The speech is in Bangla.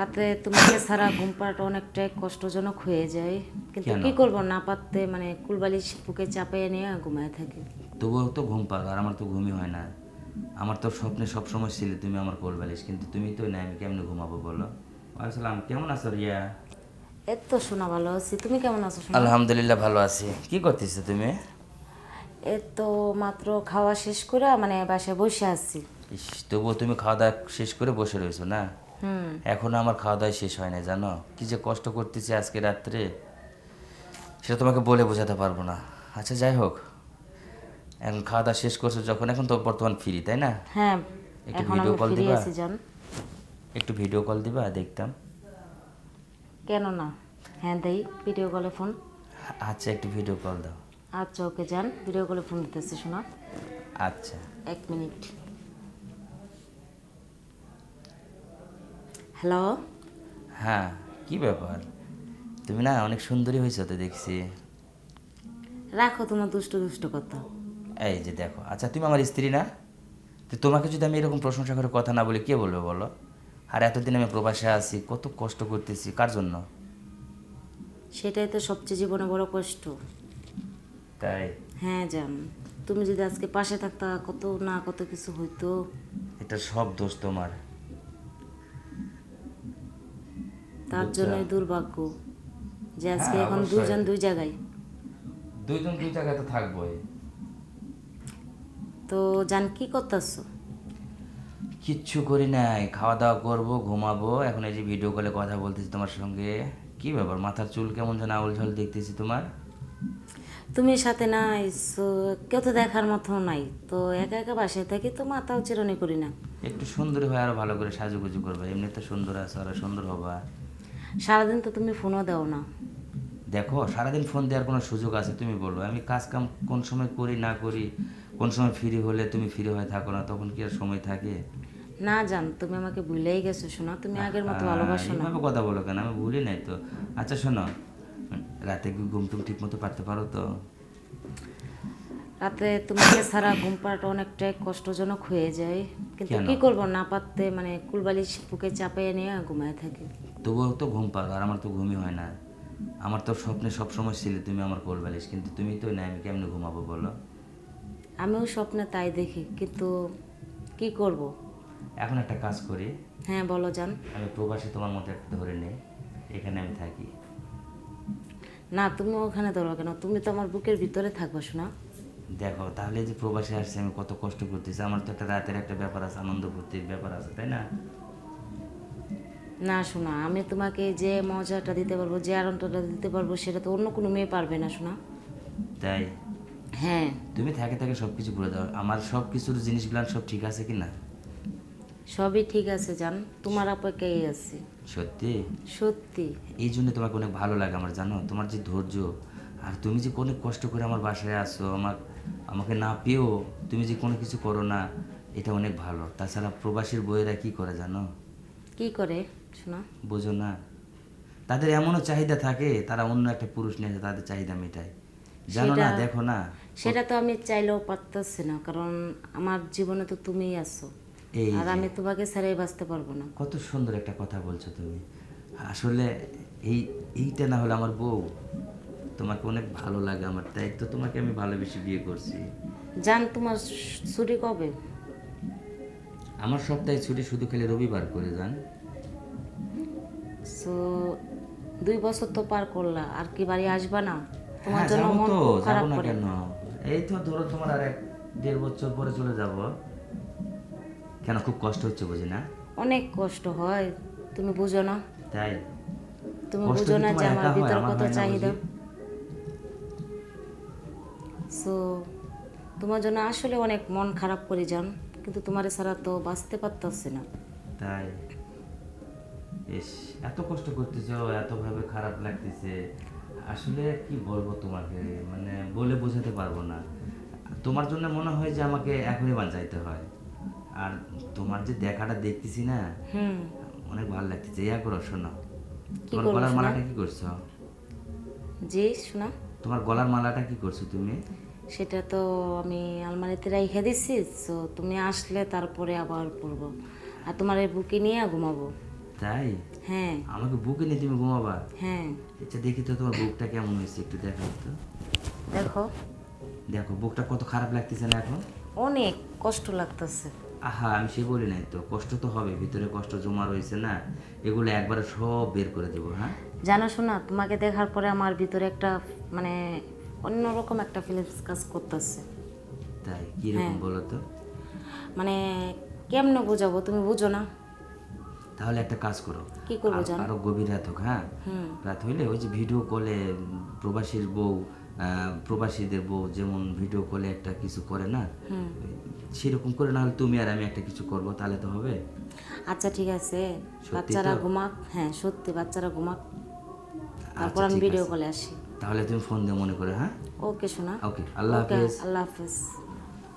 রাতে তোমাকে ছাড়া ঘুম পাড়াটা অনেকটাই কষ্টজনক হয়ে যায়। কিন্তু কি করব না পারতে মানে কুলবালিশ বুকে চাপাইয়ে নিয়ে ঘুমায় থাকি। তবুও তো ঘুম পাক আর আমার তো ঘুমই হয় না। আমার তো স্বপ্নে সবসময় ছিলে তুমি আমার কোলবালিশ কিন্তু তুমি তো নাই আমি কেমনে ঘুমাবো বলো? আসসালাম কেমন আছো রিয়া? এত তো শোনা ভালো আছি তুমি কেমন আছো আলহামদুলিল্লাহ ভালো আছি। কি করতেছো তুমি? এ তো মাত্র খাওয়া শেষ করে মানে বাসায় বসে আছি। তবুও তুমি খাওয়া দাওয়া শেষ করে বসে রয়েছো না? এখনও আমার খাওয়া দাওয়া শেষ হয় না জানো? কি যে কষ্ট করতেছি আজকে রাত্রে সেটা তোমাকে বলে বোঝাতে পারব না। আচ্ছা যাই হোক। এখন খাওয়া দাওয়া শেষ করছ যখন এখন তো বর্তমান ফ্রি তাই না? হ্যাঁ একটু ভিডিও কল দিবা? একটু ভিডিও কল দিবা দেখতাম। কেন না? হ্যাঁ দেই ভিডিও কলে ফোন আচ্ছা একটু ভিডিও কল দাও। আচ্ছা ওকে যান ভিডিও কলে ফোন দিতেছি শোনা। আচ্ছা। এক মিনিট। হ্যালো? হ্যাঁ কি ব্যাপার? তুমি না অনেক সুন্দরী হয়েছো তো দেখছি। রাখো তোমার দুষ্ট দুষ্ট কথা। এই যে দেখো আচ্ছা তুমি আমার স্ত্রী না? তো তোমাকে যদি আমি এরকম প্রশংসা করে কথা না বলি কে বলবে বলো? আর এতদিন আমি প্রবাসে আছি কত কষ্ট করতেছি কার জন্য? সেটাই তো সবচেয়ে জীবনে বড় কষ্ট। তাই? হ্যাঁ জান। তুমি যদি আজকে পাশে থাকতা কত না কত কিছু হইতো। এটা সব দোষ তোমার। তার। জন্যই দুর্ভাগ্য যে আজকে হ্যাঁ, এখন অবশ্যই। দুইজন দুই জায়গায়। দুইজন দুই জায়গায় তো থাকবোই। তো জান কি করতেছো? কিচ্ছু করি নাই। খাওয়া দাওয়া করব ঘুমাবো। এখন এই যে ভিডিও কলে কথা বলতেছি তোমার সঙ্গে। কি ব্যাপার? মাথার চুল কেমন যেন আউল ঝাল দেখতেছি তোমার? তুমি সাথে নাই কেউ তো দেখার মতো নাই। তো একা একা বাসায় থাকি তো মাথাও চিরনি করি না। একটু সুন্দরী হয় আরও ভালো করে সাজুগুজু করবে। এমনি তো সুন্দর আছে আরও সুন্দর হবা। সারাদিন তো তুমি ফোনও দাও না। দেখো সারাদিন ফোন দেওয়ার কোনো সুযোগ আছে তুমি বলো আমি কাজ কাম কোন সময় করি না করি কোন সময় ফ্রি হলে তুমি ফ্রি হয়ে থাকো না তখন কি আর সময় থাকে? না জান তুমি আমাকে ভুলেই গেছো শোনা। তুমি আগের মতো ভালোবাসো না। এইভাবে কথা বলো কেন? আমি ভুলি নাই তো। আচ্ছা শোনো। রাতে কি ঘুম টুম ঠিক মতো পারতে পারো তো? রাতে তোমাকে ছাড়া ঘুম পাড়াটা অনেকটাই কষ্টজনক হয়ে যায়। কিন্তু কি করব না পারতে মানে কুলবালিশ বুকে চাপাইয়ে নিয়ে ঘুমায় থাকি। তবুও তো ঘুম পাক আর আমার তো ঘুমই হয় না। আমার তো স্বপ্নে সবসময় ছিলে তুমি আমার কোল বালিশ কিন্তু তুমি তো নাই আমি কেমনে ঘুমাবো বলো? আমিও স্বপ্নে তাই দেখি কিন্তু কি করব? এখন একটা কাজ করি। হ্যাঁ বলো জান। আমি প্রবাসে তোমার মতো একটা ধরে নেই এখানে আমি থাকি। না তুমি ওখানে ধরো কেন? তুমি তো আমার বুকের ভিতরে থাকবা শোনা। দেখো তাহলে যে প্রবাসে আসছে আমি কত কষ্ট করতেছি। আমার তো একটা রাতের একটা ব্যাপার আছে আনন্দ ফুর্তির ব্যাপার আছে তাই না? না শোনা আমি তোমাকে যে মজাটা দিতে পারব যে আনন্দটা দিতে পারব সেটা তো অন্য কোনো মেয়ে পারবে না শোনা তাই? হ্যাঁ। তুমি থাকে থাকে সব কিছু করে দাও আমার সব কিছুর জিনিসগুলো সব ঠিক আছে কি না সবই ঠিক আছে জান তোমার অপেক্ষায় আছি। সত্যি? সত্যি। এই জন্য তোমাকে অনেক ভালো লাগে আমার জানো? তোমার যে ধৈর্য আর তুমি যে অনেক কষ্ট করে আমার বাসায় আসো আমার আমাকে না পেয়েও তুমি যে কোনো কিছু করো না এটা অনেক ভালো। তাছাড়া প্রবাসীর বইয়েরা কি করে জানো? কি করে? শোনা। বোঝো না। তাদের এমনও চাহিদা থাকে তারা অন্য একটা পুরুষ নিয়ে এসে তাদের চাহিদা মেটায়। জানো না দেখো না সেটা তো আমি চাইলেও পারতেছি না কারণ আমার জীবনে তো তুমিই আছো। আর আমি তোমাকে ছাড়াই বাঁচতে পারব না। কত সুন্দর একটা কথা বলছো তুমি। আসলে এই এইটা না হলে আমার বউ তোমাকে অনেক ভালো লাগে আমার তাই তো তোমাকে আমি ভালোবেসে বিয়ে করছি। জান তোমার ছুটি কবে? আমার সপ্তাহে ছুটি শুধু খেলে রবিবার করে যান সো দুই বছর তো পার করলা আর কি বাড়ি আসবা না? তোমার হ্যাঁ জন্য মন খারাপ না করে। কেন? এই তো ধরো তোমার আর এক দেড় বছর পরে চলে যাব। কেন খুব কষ্ট হচ্ছে বুঝি না? অনেক কষ্ট হয় তুমি বুঝো না? তাই? তুমি বুঝো না যে আমার? ভিতরে কত চাহিদা? সো তোমার জন্য আসলে অনেক মন খারাপ করে যান কিন্তু তোমার ছাড়া তো বাঁচতে পারতেছে না। তাই? ইস এত কষ্ট করতেছো এতভাবে খারাপ লাগতেছে। আসলে কি বলব তোমাকে? মানে বলে বোঝাতে পারব না। তোমার জন্য মনে হয় যে আমাকে এখনই বাঁচাইতে হয়। আর তোমার যে দেখাটা দেখতেছি না হুম। অনেক ভালো লাগতেছে। ইয়া করো শোনো। তোমার গলার মালাটা কি করছ? জি শোনা। তোমার গলার মালাটা কি করছ তুমি? সেটা তো আমি আলমারিতে রেখে দিছি তো তুমি আসলে তারপরে আবার পরবো। আর তোমার এই বুকে নিয়ে ঘুমাবো। তাই? হ্যাঁ। আমাকে বুকে নিয়ে তুমি ঘুমাবা? হ্যাঁ। আচ্ছা দেখি তো তোমার বুকটা কেমন হয়েছে একটু দেখো তো। দেখো। দেখো বুকটা কত খারাপ লাগতেছে না এখন? অনেক কষ্ট লাগতেছে। আহা আমি সে বলি নাই তো। কষ্ট তো হবে ভিতরে কষ্ট জমা রয়েছে না। এগুলো একবারে সব বের করে দেবো হ্যাঁ? জানো শোনা তোমাকে দেখার পরে আমার ভিতরে একটা মানে অন্যরকম একটা ফিলিংস কাজ করতেছে। তাই? কীরকম বলো তো? মানে কেমনে বোঝাবো? তুমি বুঝো না? তাহলে একটা কাজ করো। কি করব জানো? আরও গভীর রাত হোক হ্যাঁ? রাত হইলে ওই যে ভিডিও কলে প্রবাসীর বউ প্রবাসীদের বউ যেমন ভিডিও কলে একটা কিছু করে না সেরকম করে না হলে তুমি আর আমি একটা কিছু করব তাহলে তো হবে। আচ্ছা ঠিক আছে। বাচ্চারা ঘুমাক হ্যাঁ সত্যি বাচ্চারা ঘুমাক। তারপর আচ্ছা, আমি ভিডিও কলে আসি। তাহলে তুমি ফোন দিয়ে মনে করে হ্যাঁ? ওকে শোনা ওকে আল্লাহ হাফেজ। আল্লাহ হাফেজ।